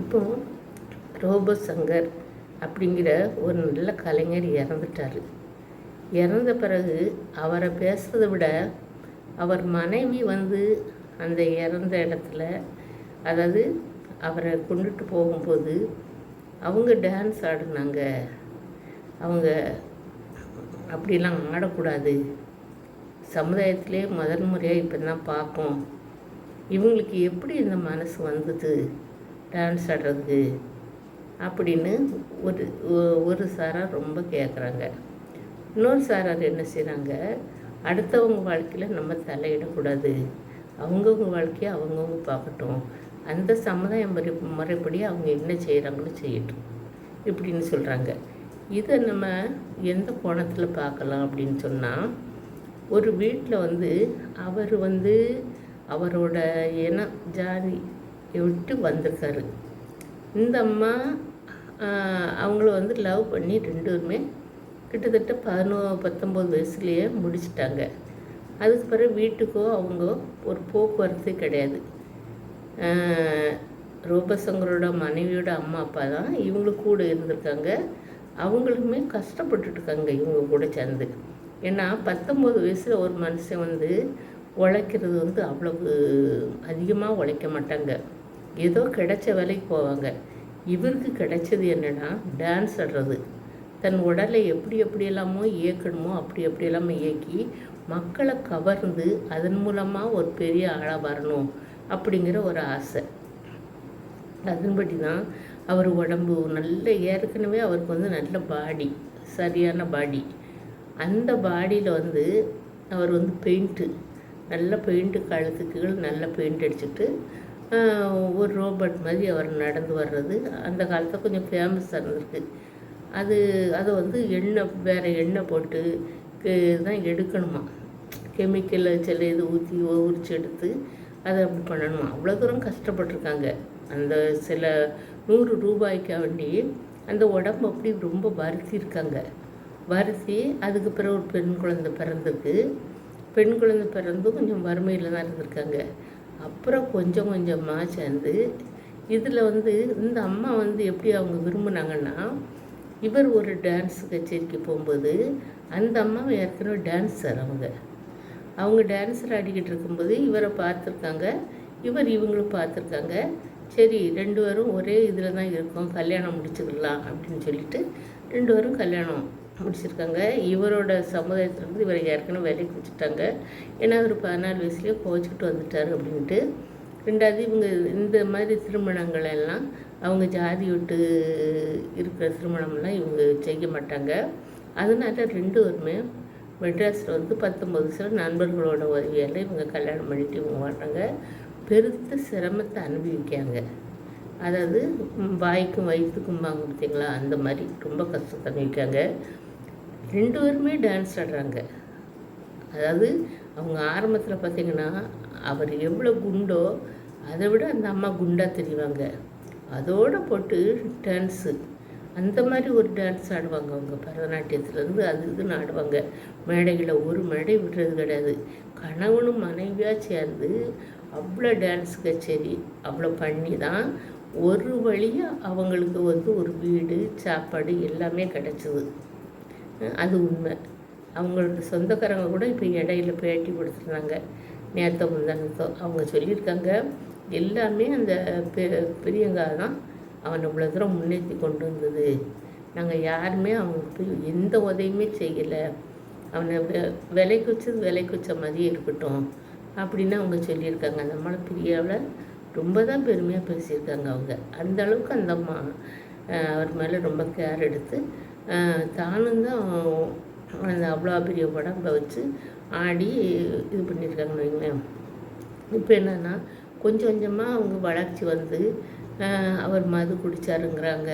இப்போ ரோபோ சங்கர் அப்படிங்கிற ஒரு நல்ல கலைஞர் இறந்துட்டார். இறந்த பிறகு அவரை பேசுறதை விட அவர் மனைவி வந்து அந்த இறந்த இடத்துல அதாவது அவரை கொண்டுட்டு போகும்போது அவங்க டான்ஸ் ஆடினாங்க. அவங்க அப்படிலாம் ஆடக்கூடாது. சமுதாயத்திலே முதல் முறையாக இப்போ தான் பார்க்கும் இவங்களுக்கு எப்படி இந்த மனசு வந்தது? டான்ஸ் ஆடுறதுக்கு அப்படின்னு ஒரு ஒரு சாரார் ரொம்ப கேட்குறாங்க இன்னொரு சாரார் என்ன செய்கிறாங்க அடுத்தவங்க வாழ்க்கையில் நம்ம தலையிடக்கூடாது. அவங்கவுங்க வாழ்க்கையை அவங்கவுங்க பார்க்கட்டும். அந்த சமுதாய முறை முறைப்படி அவங்க என்ன செய்கிறாங்களோ செய்யட்டும். இப்படின்னு சொல்கிறாங்க இதை நம்ம எந்த கோணத்தில் பார்க்கலாம் அப்படின்னு சொன்னால் ஒரு வீட்டில் வந்து அவர் வந்து அவரோட இனம் ஜாதி விட்டு வந்திருக்காரு. இந்த அம்மா அவங்கள வந்து லவ் பண்ணி ரெண்டுமே கிட்டத்தட்ட பதினோ பத்தொம்போது வயசுலேயே முடிச்சிட்டாங்க. அதுக்கு பிறகு வீட்டுக்கோ அவங்க ஒரு போக்குவரத்து கிடையாது. ரூபசங்கரோட மனைவியோட அம்மா அப்பா தான் இவங்களும் கூட இருந்திருக்காங்க. அவங்களுக்குமே கஷ்டப்பட்டுருக்காங்க இவங்க கூட சேர்ந்து. ஏன்னா பத்தொம்போது வயசில் ஒரு மனுஷன் வந்து உழைக்கிறது வந்து அவ்வளவு அதிகமாக உழைக்க மாட்டாங்க. ஏதோ கிடைச்ச வேலைக்கு போவாங்க. இவருக்கு கிடைச்சது என்னன்னா டான்ஸ் ஆடுறது. தன் உடலை எப்படி எப்படியெல்லாமோ இயக்கணுமோ அப்படி எப்படியெல்லாமோ இயக்கி மக்களை கவர்ந்து அதன் மூலமாக ஒரு பெரிய ஆளாக வரணும் அப்படிங்கிற ஒரு ஆசை. அதன்படி தான் அவர் உடம்பு நல்ல ஏற்கனவே அவருக்கு வந்து நல்ல பாடி சரியான பாடி அந்த பாடியில் வந்து அவர் வந்து பெயிண்ட்டு நல்ல பெயிண்ட்டு கழுத்துக்கு நல்ல பெயிண்ட் அடிச்சுட்டு ஒரு ரோபோட் மாதிரி அவர் நடந்து வர்றது. அந்த காலத்தில் கொஞ்சம் ஃபேமஸாக இருந்திருக்கு. அது அதை வந்து எண்ணெய் வேறு எண்ணெய் போட்டு தான் எடுக்கணுமா? கெமிக்கலை சில இது ஊற்றி உரிச்சு எடுத்து அதை அப்படி பண்ணணுமா? அவ்வளோ தூரம் கஷ்டப்பட்டிருக்காங்க. அந்த சில நூறு ரூபாய்க்கு வேண்டி அந்த உடம்பு அப்படி ரொம்ப வருத்தியிருக்காங்க. வருத்தி அதுக்கு பிறகு ஒரு பெண் குழந்தை பிறந்துருக்கு. பெண் குழந்தை பிறந்தும் கொஞ்சம் வறுமையில் தான் இருந்திருக்காங்க. அப்புறம் கொஞ்சம் கொஞ்சமாக சேர்ந்து இதில் வந்து இந்த அம்மா வந்து எப்படி அவங்க விரும்புனாங்கன்னா இவர் ஒரு டான்ஸ் கச்சேரிக்கு போகும்போது அந்த அம்மாவை ஏற்கனவே டான்ஸர் அவங்க. அவங்க டான்ஸர் ஆடிக்கிட்டு இருக்கும்போது இவரை பார்த்துருக்காங்க இவர் இவங்களும் பார்த்துருக்காங்க. சரி ரெண்டு பேரும் ஒரே இதில் தான் இருக்கோம் கல்யாணம் முடிச்சுக்கலாம் அப்படின்னு சொல்லிட்டு ரெண்டு பேரும் கல்யாணம் முடிச்சிருக்காங்க இவரோட சமுதாயத்திலேருந்து இவரை ஏற்கனவே வேலைக்கு வச்சுட்டாங்க ஏன்னா அவர் பதினாலு வயசுலேயே கோச்சிக்கிட்டு வந்துட்டார் அப்படின்ட்டு ரெண்டாவது இவங்க இந்த மாதிரி திருமணங்கள் எல்லாம் அவங்க ஜாதி விட்டு இருக்கிற திருமணம்லாம் இவங்க செய்ய மாட்டாங்க. அதனால ரெண்டு வருமே மெட்ராஸில் வந்து பத்தொம்பது வயசில் நண்பர்களோட உதவியால் இவங்க கல்யாணம் பண்ணிட்டு இவங்க வாழ்றாங்க. பெருத்த சிரமத்தை அனுபவிக்காங்க அதாவது வாய்க்கும் வயிற்றுக்கும்பாங்க பார்த்தீங்களா அந்த மாதிரி ரொம்ப கஷ்டத்தை அனுபவிக்காங்க ரெண்டு பேருமே டான்ஸ் ஆடுறாங்க. அதாவது அவங்க ஆரம்பத்தில் பார்த்தீங்கன்னா அவர் எவ்வளோ குண்டோ அதை விட அந்த அம்மா குண்டாக தெரிவாங்க. அதோட போட்டு டான்ஸு அந்த மாதிரி ஒரு டான்ஸ் ஆடுவாங்க அவங்க. பரதநாட்டியத்துலேருந்து அது இதுன்னு ஆடுவாங்க. மேடையில் ஒரு மேடை விடுறது கிடையாது. கணவனும் மனைவியாக சேர்ந்து அவ்வளோ டான்ஸ் கச்சேரி அவ்வளோ பண்ணி தான் ஒரு வழியாக அவங்களுக்கு வந்து ஒரு வீடு சாப்பாடு எல்லாமே கிடச்சிது. அது உண்மை. அவங்களோட சொந்தக்காரங்க கூட இப்போ இடையில பேட்டி கொடுத்துருந்தாங்க நேற்ற முந்தானத்தோ அவங்க சொல்லியிருக்காங்க. எல்லாமே அந்த பெ பெரியங்கா தான் அவனை இவ்வளோ தூரம் முன்னேற்றி கொண்டு வந்தது. நாங்கள் யாருமே அவனுக்கு எந்த உதவியுமே செய்யலை. அவனை வெ விலைக்கு வச்சது விலைக்கு வச்ச மாதிரியே இருக்கட்டும் அப்படின்னு அவங்க சொல்லியிருக்காங்க. அந்த அம்மாவை பிரியாவில் ரொம்ப தான் பெருமையாக பேசியிருக்காங்க அவங்க. அந்த அளவுக்கு அந்த அம்மா அவர் மேலே ரொம்ப கேர் எடுத்து தானும் தான் அந்த அவ்வளோ பெரிய உடம்ப வச்சு ஆடி இது பண்ணியிருக்காங்கன்னு வைங்களேன். இப்போ என்னன்னா கொஞ்சம் கொஞ்சமாக அவங்க வளர்ச்சி வந்து அவர் மது குடிச்சாருங்கிறாங்க.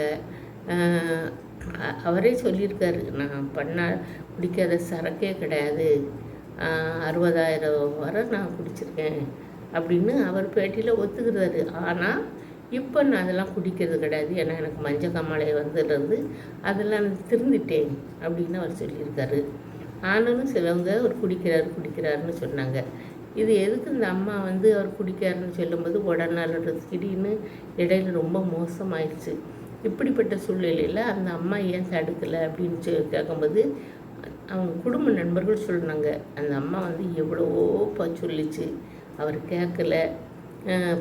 அவரே சொல்லியிருக்காரு நான் பண்ணா குடிக்காத சரக்கே கிடையாது. அறுபதாயிரம் வரை நான் குடிச்சிருக்கேன் அப்படின்னு அவர் பேட்டியில் ஒத்துக்கிறாரு. ஆனால் இப்போ நான் அதெல்லாம் குடிக்கிறது கிடையாது. ஏன்னா எனக்கு மஞ்சள் கமலை வந்ததுலேருந்து அதெல்லாம் நான் திருந்திட்டேன் அப்படின்னு அவர் சொல்லியிருக்காரு. ஆனாலும் சிலவங்க அவர் குடிக்கிறாரு குடிக்கிறாருன்னு சொன்னாங்க. இது எதுக்கு இந்த அம்மா வந்து அவர் குடிக்காருன்னு சொல்லும்போது உடனே திடீர்னு இடையில ரொம்ப மோசமாயிடுச்சு. இப்படிப்பட்ட சூழ்நிலையில் அந்த அம்மா ஏன் தடுக்கலை அப்படின்னு சொல்லி கேட்கும்போது அவங்க குடும்ப நண்பர்கள் சொன்னாங்க. அந்த அம்மா வந்து எவ்வளவோ சொல்லிச்சு. அவர் கேட்கல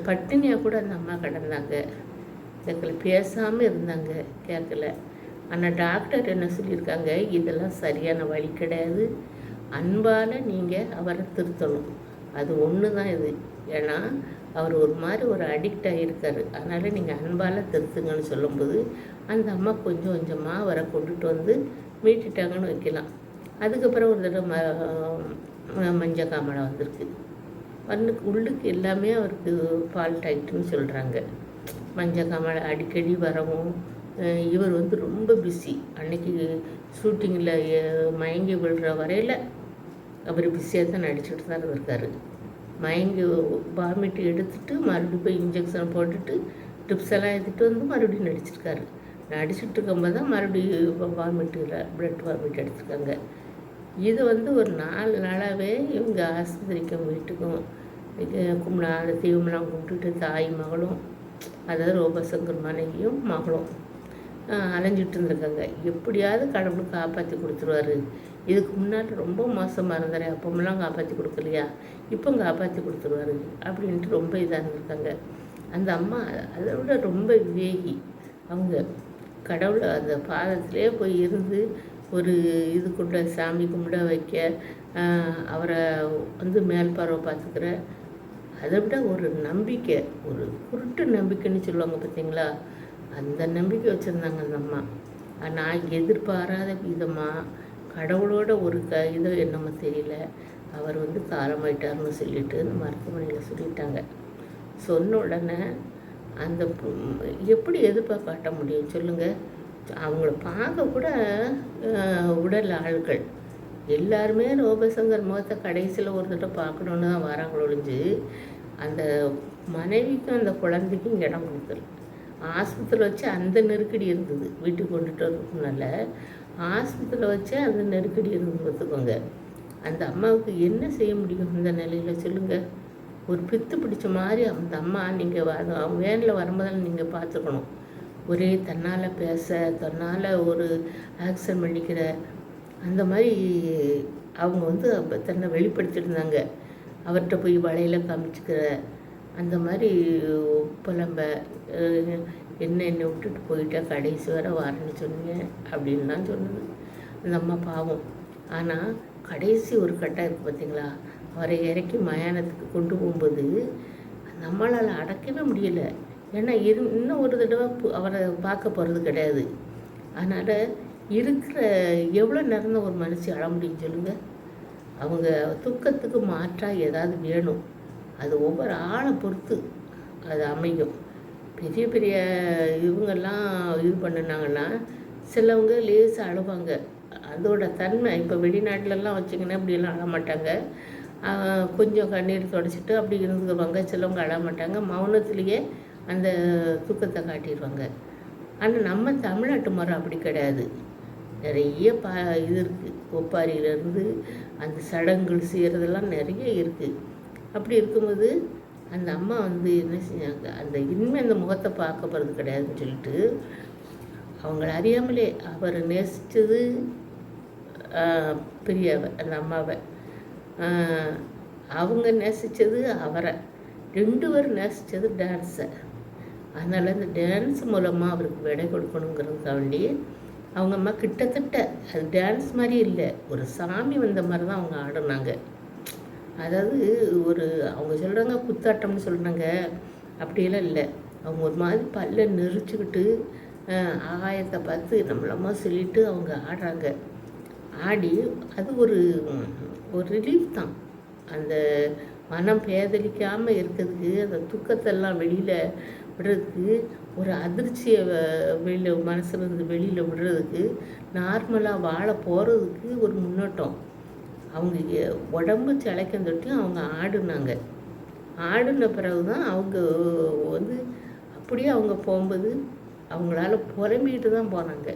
பட்டினியாக கூட அந்த அம்மா கிடந்தாங்க. கேட்கல பேசாமல் இருந்தாங்க கேட்கல ஆனால் டாக்டர் என்ன சொல்லியிருக்காங்க? இதெல்லாம் சரியான வழி கிடையாது. அன்பால் நீங்கள் அவரை திருத்தணும். அது ஒன்று தான் இது. ஏன்னா அவர் ஒரு மாதிரி ஒரு அடிக்ட் ஆகியிருக்காரு அதனால் நீங்கள் அன்பால் திருத்துங்கன்னு சொல்லும்போது அந்த அம்மா கொஞ்சம் கொஞ்சமாக அவரை கொண்டுட்டு வந்து மீட்டுட்டாங்கன்னு வைக்கலாம். அதுக்கப்புறம் ஒரு தடவை ம மஞ்சள் காமலை வந்திருக்கு. வந்து உள்ளுக்கு எல்லாமே அவருக்கு ஃபால்ட் ஆகிட்டுன்னு சொல்கிறாங்க மஞ்சள் காமலை அடிக்கடி வரவும் இவர் வந்து ரொம்ப பிஸி அன்னைக்கு ஷூட்டிங்கில் மயங்கி விழுற வரையில் அவர் பிஸியாக தான் நடிச்சுட்டு தான் இருக்கார். மயங்கி வாமிட் எடுத்துட்டு மறுபடியும் போய் இன்ஜெக்ஷன் போட்டுட்டு ட்ரிப்ஸ் எல்லாம் எடுத்துகிட்டு வந்து மறுபடியும் நடிச்சிருக்காரு. நடிச்சுட்டு இருக்கும்போது தான் மறுபடியும் வாமிட்டில் பிளட் வாமிட் எடுத்துருக்காங்க இது வந்து ஒரு நாலு நாளாகவே இவங்க ஆஸ்பத்திரிக்கும் வீட்டுக்கும் கும்பிடா தெய்வமெல்லாம் கும்பிட்டுட்டு தாய் மகளும் அதாவது ரோபசங்கர் மனைவியும் மகளும் அலைஞ்சிட்டு இருந்திருக்காங்க. எப்படியாவது கடவுள் காப்பாற்றி கொடுத்துருவாரு. இதுக்கு முன்னாடி ரொம்ப மோசமாக இருந்தார் அப்பமெல்லாம் காப்பாற்றி கொடுக்கலையா? இப்போ காப்பாற்றி கொடுத்துருவாரு அப்படின்ட்டு ரொம்ப இதாக இருந்திருக்காங்க. அந்த அம்மா அதை விட ரொம்ப விவேகி. அவங்க கடவுளை அந்த பாதத்திலே போய் இருந்து ஒரு இது கொண்ட சாமி கும்பிட வைக்க அவரை வந்து மேல் பார்வை பார்த்துக்கிற அதை விட ஒரு நம்பிக்கை ஒரு குருட்டு நம்பிக்கைன்னு சொல்லுவாங்க பார்த்தீங்களா? அந்த நம்பிக்கை வச்சுருந்தாங்க அந்த அம்மா. ஆனால் எதிர்பாராத விதமாக கடவுளோட ஒரு க இதோ என்னமோ தெரியல. அவர் வந்து காலமாயிட்டார்னு சொல்லிட்டு இந்த மருத்துவமனையில் சொல்லிட்டாங்க. சொன்ன உடனே அந்த எப்படி எதிர்பார்க்க காட்ட முடியும் சொல்லுங்கள் அவங்கள பார்க்க கூட உடல் ஆள்கள். எல்லாருமே ரோபசங்கர் முகத்தை கடைசியில் ஒரு தடவை பார்க்கணுன்னு தான் வராங்களொழிஞ்சு அந்த மனைவிக்கும் அந்த குழந்தைக்கும் இடம் கொடுக்கல. ஆஸ்பத்திரியில் வச்சு அந்த நெருக்கடி இருந்தது. வீட்டுக்கு கொண்டுட்டு வரதுக்குனால ஆஸ்பத்திரியில் வச்சு அந்த நெருக்கடி இருந்து பார்த்துக்கோங்க. அந்த அம்மாவுக்கு என்ன செய்ய முடியும் இந்த நிலையில் சொல்லுங்கள் ஒரு பித்து பிடிச்ச மாதிரி அந்த அம்மா நீங்கள் அவங்க வேனில் வரும்போதெல்லாம் நீங்கள் பார்த்துக்கணும். ஒரே தன்னால் பேச தன்னால் ஒரு ஆக்ஷன் பண்ணிக்கிற அந்த மாதிரி அவங்க வந்து தன்னை தன்னை வெளிப்படுத்தியிருந்தாங்க அவர்கிட்ட போய் வலையில் காமிச்சிக்கிற அந்த மாதிரி புலம்ப என்ன என்னை விட்டுட்டு போயிட்டா கடைசி வர வரேன்னு சொன்னீங்க அப்படின்னு தான் சொன்னது. அந்த அம்மா பாவம். ஆனால் கடைசி ஒரு கட்டம் இருக்குது பார்த்தீங்களா அவரை இறக்கி மயானத்துக்கு கொண்டு போகும்போது நம்மளால் அடக்கவே முடியல. ஏன்னா இரு இன்னும் ஒரு தடவை அவரை பார்க்க போகிறது கிடையாது. அதனால் இருக்கிற எவ்வளோ நேரம் ஒரு மனுஷி அழ முடியும் சொல்லுங்கள் அவங்க துக்கத்துக்கு மாற்றாக ஏதாவது வேணும். அது ஒவ்வொரு ஆளை பொறுத்து அது அமையும். பெரிய பெரிய இவங்கெல்லாம் இது பண்ணினாங்கன்னா சிலவங்க லேசாக அழுவாங்க. அதோட தன்மை இப்போ வெளிநாட்டிலலாம் வச்சிங்கன்னா இப்படியெல்லாம் அழமாட்டாங்க கொஞ்சம் கண்ணீர் தொடச்சிட்டு அப்படி இருந்துக்குவாங்க. சிலவங்க அழமாட்டாங்க மௌனத்திலேயே அந்த துக்கத்தை காட்டிடுவாங்க. ஆனால் நம்ம தமிழ்நாட்டு முறை அப்படி கிடையாது. நிறைய பா இது இருக்குது ஒப்பாரியிலேருந்து அந்த சடங்குகள் செய்கிறதெல்லாம் நிறைய இருக்குது அப்படி இருக்கும்போது அந்த அம்மா வந்து என்ன செஞ்சாங்க? அந்த இனிமேல் அந்த முகத்தை பார்க்க போகிறது கிடையாதுன்னு சொல்லிட்டு அவங்கள அறியாமலே அவரை நேசித்தது பிரியாவை அந்த அம்மாவை. அவங்க நேசித்தது அவரை. ரெண்டு பேரும் நேசித்தது டான்ஸை அதனால் அந்த டான்ஸ் மூலமாக அவருக்கு விடை கொடுக்கணுங்கிறதுக்காண்டி அவங்க அம்மா கிட்டத்தட்ட அது டான்ஸ் மாதிரி இல்லை. ஒரு சாமி வந்த மாதிரி தான் அவங்க ஆடினாங்க. அதாவது ஒரு அவங்க சொல்கிறாங்க குத்தாட்டம்னு சொல்கிறாங்க அப்படியெல்லாம் இல்லை. அவங்க ஒரு மாதிரி பல்ல நெரிச்சுக்கிட்டு ஆகாயத்தை பார்த்து நம்மளம்மா சொல்லிட்டு அவங்க ஆடுறாங்க. ஆடி அது ஒரு ஒரு ரிலீஃப் தான். அந்த மனம் பேதலிக்காமல் இருக்கிறதுக்கு அந்த துக்கத்தெல்லாம் வெளியில் விடுறதுக்கு ஒரு அதிர்ச்சியை வெளியில் மனசுலேருந்து வெளியில் விடுறதுக்கு நார்மலாக வாழ போகிறதுக்கு ஒரு முன்னோட்டம். அவங்க உடம்பு சிலைக்கம் தொட்டி அவங்க ஆடுனாங்க. ஆடின பிறகு தான் அவங்க வந்து அப்படியே அவங்க போகும்போது அவங்களால புலம்பிக்கிட்டு தான் போனாங்க.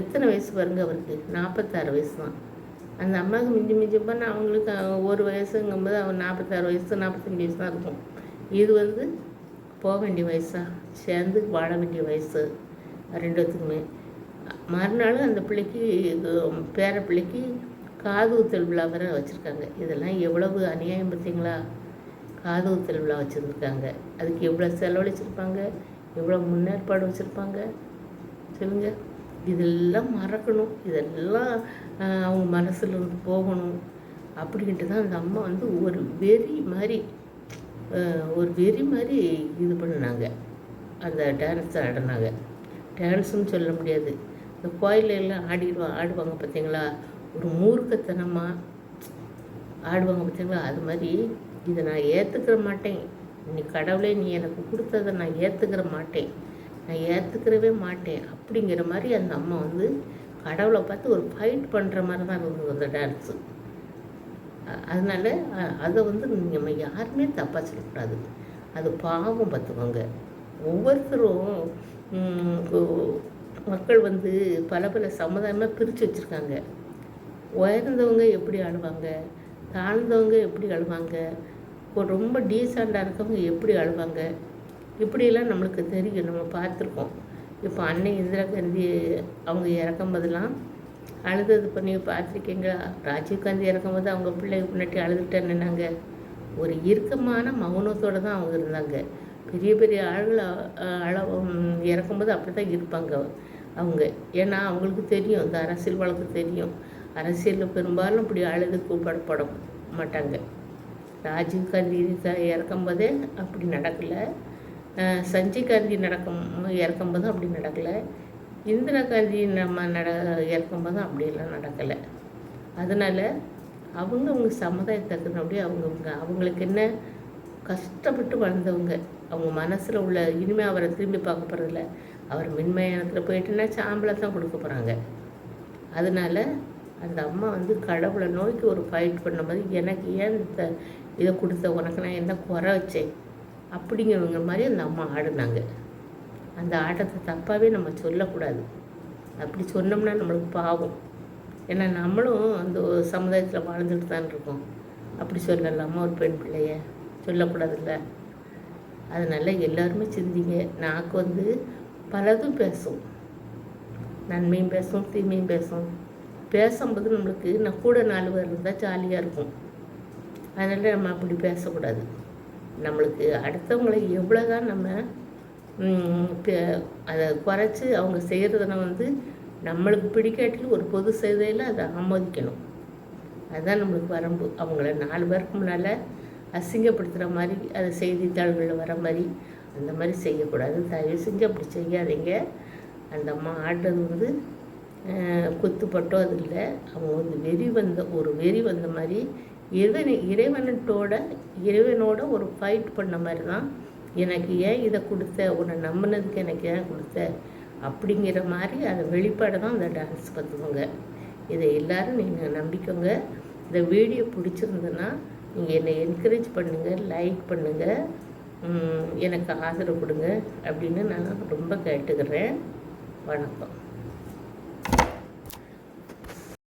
எத்தனை வயசு பாருங்க அவருக்கு? நாற்பத்தாறு வயசு தான். அந்த அம்மாவுக்கு மிஞ்சி மிஞ்சி பண்ண அவங்களுக்கு ஒரு வயசுங்கும்போது அவன் நாற்பத்தாறு வயசு நாற்பத்தஞ்சு வயசு தான் இருக்கும். இது வந்து போக வேண்டிய வயசா? சேர்ந்து வாழ வேண்டிய வயசு. ரெண்டுத்துக்குமே. மறுநாள் அந்த பிள்ளைக்கு இது பேர பிள்ளைக்கு காது ஊத்தல் விழா வர வச்சுருக்காங்க. இதெல்லாம் எவ்வளவு அநியாயம் பார்த்தீங்களா? காது ஊத்தல் விழா வச்சுருந்துருக்காங்க. அதுக்கு எவ்வளோ செலவழிச்சிருப்பாங்க? எவ்வளோ முன்னேற்பாடு வச்சுருப்பாங்க? சொல்லுங்க. இதெல்லாம் மறக்கணும். இதெல்லாம் அவங்க மனசில் போகணும். அப்படின்ட்டு தான் அந்த அம்மா வந்து ஒரு வெறி மாதிரி ஒரு வெறி மாதிரி இது பண்ணினாங்க. அந்த டான்ஸ் ஆடினாங்க. டான்ஸுன்னு சொல்ல முடியாது. இந்த கோயில்ல எல்லாம் ஆடிடுவா ஆடுவாங்க பார்த்தீங்களா ஒரு மூர்க்கத்தனமாக ஆடுவாங்க பார்த்தீங்களா அது மாதிரி இதை நான் ஏற்றுக்கிற மாட்டேன். நீ கடவுளே நீ எனக்கு கொடுத்ததை நான் ஏற்றுக்கிற மாட்டேன். நான் ஏற்றுக்கிறவே மாட்டேன். அப்படிங்கிற மாதிரி அந்த அம்மா வந்து கடவுளை பார்த்து ஒரு ஃபைட் பண்ணுற மாதிரி தான் இருந்தது அந்த டான்ஸு அதனால் அதை வந்து நம்ம யாருமே தப்பாக சொல்லக்கூடாது. அது பாவம் பார்த்துக்கோங்க. ஒவ்வொருத்தரும் மக்கள் வந்து பல பல சமுதாயமாக பிரித்து வச்சுருக்காங்க. உயர்ந்தவங்க எப்படி அழுவாங்க? தாழ்ந்தவங்க எப்படி அழுவாங்க? ரொம்ப டீசெண்டாக இருக்கவங்க எப்படி அழுவாங்க? இப்படியெல்லாம் நம்மளுக்கு தெரியும். நம்ம பார்த்துருக்கோம். இப்போ அன்னை இந்திரா காந்தி அவங்க இறக்கும் போதெல்லாம் அழுதது பண்ணி பார்த்துருக்கீங்களா ராஜீவ் காந்தி இறக்கும்போது அவங்க பிள்ளைங்க முன்னாடி அழுதுட்டேன்னு நின்னாங்க. ஒரு இறுக்கமான மௌனத்தோடு தான் அவங்க இருந்தாங்க. பெரிய பெரிய ஆள்கள் அ- அழ இறக்கும்போது அப்படி தான் இருப்பாங்க அவங்க. ஏன்னா அவங்களுக்கு தெரியும். இந்த அரசியல் வழக்கு தெரியும். அரசியலில் பெரும்பாலும் இப்படி அழுது கூப்பிடப்பட மாட்டாங்க. ராஜீவ் காந்தி இறக்கும்போதே அப்படி நடக்கலை. சஞ்சய் காந்தி நடக்கும் இறக்கும்போது அப்படி நடக்கலை. இந்திரா காந்தி நம்ம நட இருக்கும்போது அப்படியெல்லாம் நடக்கலை. அதனால் அவங்க அவங்க சமுதாயத்தக்கனபடி அவங்கவுங்க அவங்களுக்கு என்ன கஷ்டப்பட்டு வளர்ந்தவங்க அவங்க மனசில் உள்ள இனிமே அவரை திரும்பி பார்க்க போகிறதில்ல அவர் மின்மயானத்தில் போயிட்டுன்னா சாம்பலை தான் கொடுக்க போகிறாங்க அதனால் அந்த அம்மா வந்து கடவுளை நோக்கி ஒரு ஃபைட் பண்ணும்போது எனக்கு ஏன் இந்த இதை கொடுத்த உனக்கு நான் என்ன குறை வச்சேன்? அப்படிங்கிறவங்க மாதிரி அந்த அம்மா ஆடினாங்க. அந்த ஆட்டத்தை தப்பாகவே நம்ம சொல்லக்கூடாது. அப்படி சொன்னோம்னா நம்மளுக்கு பாவம். ஏன்னா நம்மளும் அந்த ஒரு சமுதாயத்தில் வாழ்ந்துட்டு தான் இருக்கோம். அப்படி சொல்லலாமா ஒரு பெண் பிள்ளைய? சொல்லக்கூடாதுல்ல. அதனால் எல்லாருமே சிந்திங்க. நாக்கு வந்து பலதும் பேசும். நன்மையும் பேசும் தீமையும் பேசும். பேசும்போது நம்மளுக்கு நான் கூட நாலு பேர் இருந்தால் ஜாலியாக இருக்கும். அதனால் நம்ம அப்படி பேசக்கூடாது. நம்மளுக்கு அடுத்தவங்களை எவ்வளோ தான் நம்ம அதை குறைச்சி அவங்க செய்கிறதுன வந்து நம்மளுக்கு பிடிக்காட்டிலும் ஒரு பொது சேவையில் அதை ஆமோதிக்கணும். அதுதான் நம்மளுக்கு வரம்பு. அவங்கள நாலு பேருக்கு முன்னால் அசிங்கப்படுத்துகிற மாதிரி அது செய்தித்தாள்களில் வர மாதிரி அந்த மாதிரி செய்யக்கூடாது. தயவு செஞ்சு அப்படி செய்யாதீங்க. அந்த அம்மா ஆடுறது வந்து குத்துப்பட்டோ அது இல்லை. அவங்க வந்து வெறி வந்த ஒரு வெறி வந்த மாதிரி இறைவனை இறைவனத்தோட இறைவனோட ஒரு ஃபைட் பண்ண மாதிரி தான் எனக்கு ஏன் இதை கொடுத்த? உன்னை நம்பினதுக்கு எனக்கு ஏன் கொடுத்த? அப்படிங்கிற மாதிரி அதை வெளிப்பாடு தான் அந்த டான்ஸ் பார்த்துக்கோங்க இதை எல்லோரும் நீங்கள் நம்பிக்கோங்க. இந்த வீடியோ பிடிச்சிருந்ததுன்னா நீங்கள் என்னை என்கரேஜ் பண்ணுங்கள் லைக் பண்ணுங்கள் எனக்கு ஆதரவு கொடுங்க அப்படின்னு நான் ரொம்ப கேட்டுக்கிறேன். வணக்கம்.